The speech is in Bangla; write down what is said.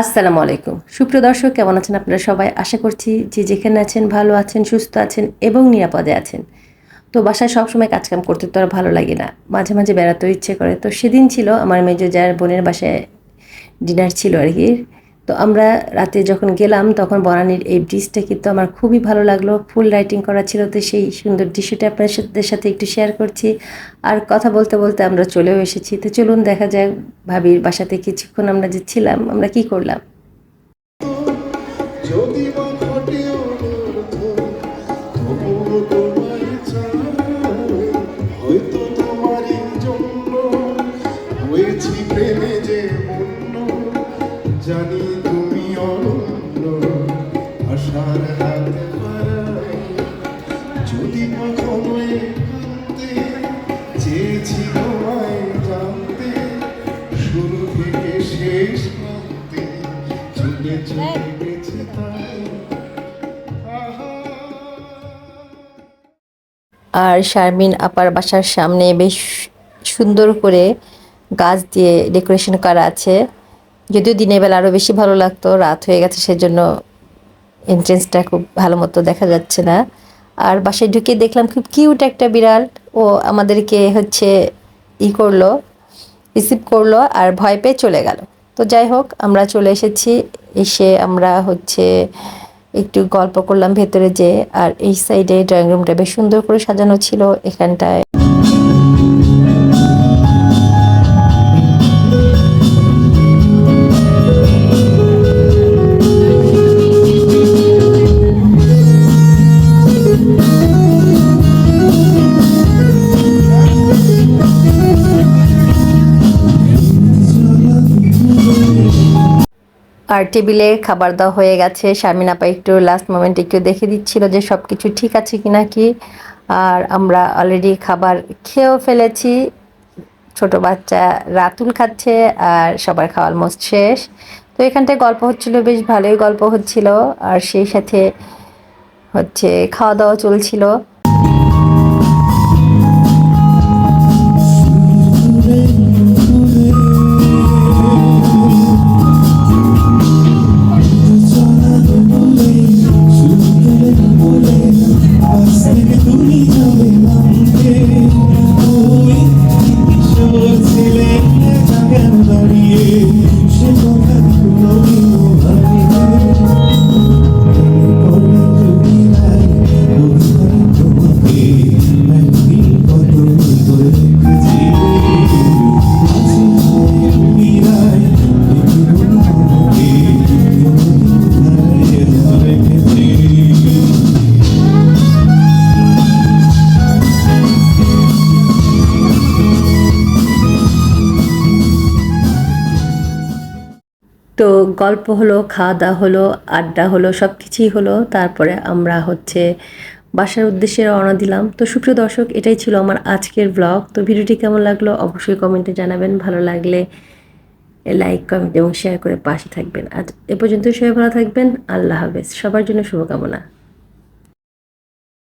আসসালামু আলাইকুম। সুপ্রিয় দর্শক, কেমন আছেন আপনারা সবাই? আশা করছি যে যেখানে আছেন, ভালো আছেন, সুস্থ আছেন এবং নিরাপদে আছেন। তো বাসায় সবসময় কাজকাম করতে তো আর ভালো লাগে না। মাঝে মাঝে বেড়াতেও ইচ্ছে করে। তো সেদিন ছিল আমার মেজো যার বোনের বাসায় ডিনার ছিল আর কি। তো আমরা রাতে যখন গেলাম, তখন বনানীর এই ব্রিজটা কিন্তু আমার খুবই ভালো লাগল। ফুল রাইটিং করা ছিল, তো সেই সুন্দর দৃশ্যটা আপনার সাথে- সাথে একটু শেয়ার করছি। আর কথা বলতে বলতে আমরা চলেও এসেছি। তো চলুন দেখা যাক, ভাবির বাসাতে কিছুক্ষণ আমরা যে ছিলাম, আমরা কি করলাম? আর শারমিন আপার বাসার সামনে বেশ সুন্দর করে গাছ দিয়ে ডেকোরেশন করা আছে। যদিও দিনের বেলা আরও বেশি ভালো লাগতো, রাত হয়ে গেছে, সেজন্য এন্ট্রেন্সটা খুব ভালো মতো দেখা যাচ্ছে না। আর বাসায় ঢুকে দেখলাম খুব কিউট একটা বিড়াল। ও আমাদেরকে হচ্ছে ই করল রিসিভ করল আর ভয় পেয়ে চলে গেল। তো যাই হোক, আমরা চলে এসেছি। এসে আমরা হচ্ছে একটু গল্প করলাম ভেতরে যে আর এই সাইডে ড্রয়িং রুমটা বেশ সুন্দর করে সাজানো ছিল। এখানটায় আর টেবিলে খাবার দাওয়া হয়ে গেছে। শারমিন আপা একটু লাস্ট মোমেন্টে একটু দেখে দিচ্ছিল যে সব কিছু ঠিক আছে কিনা কি। আর আমরা অলরেডি খাবার খেয়েও ফেলেছি। ছোট বাচ্চা রাতুল খাচ্ছে আর সবার খাওয়া অলমোস্ট শেষ। তো এখানটায় গল্প হচ্ছিল, বেশ ভালোই গল্প হচ্ছিল। আর সেই সাথে হচ্ছে খাওয়া দাওয়া চলছিল। তো গল্প হলো, খাওয়া দাওয়া হলো, আড্ডা হলো, সব কিছুই হলো। তারপরে আমরা হচ্ছে বাসার উদ্দেশ্যে রওনা দিলাম। তো সুপ্রিয় দর্শক, এটাই ছিল আমার আজকের ব্লগ তো ভিডিওটি কেমন লাগল অবশ্যই কমেন্টে জানাবেন। ভালো লাগলে লাইক কমেন্ট এবং শেয়ার করে পাশে থাকবেন। আজ এ পর্যন্ত সবাই ভালো থাকবেন। আল্লাহ হাফেজ। সবার জন্য শুভকামনা।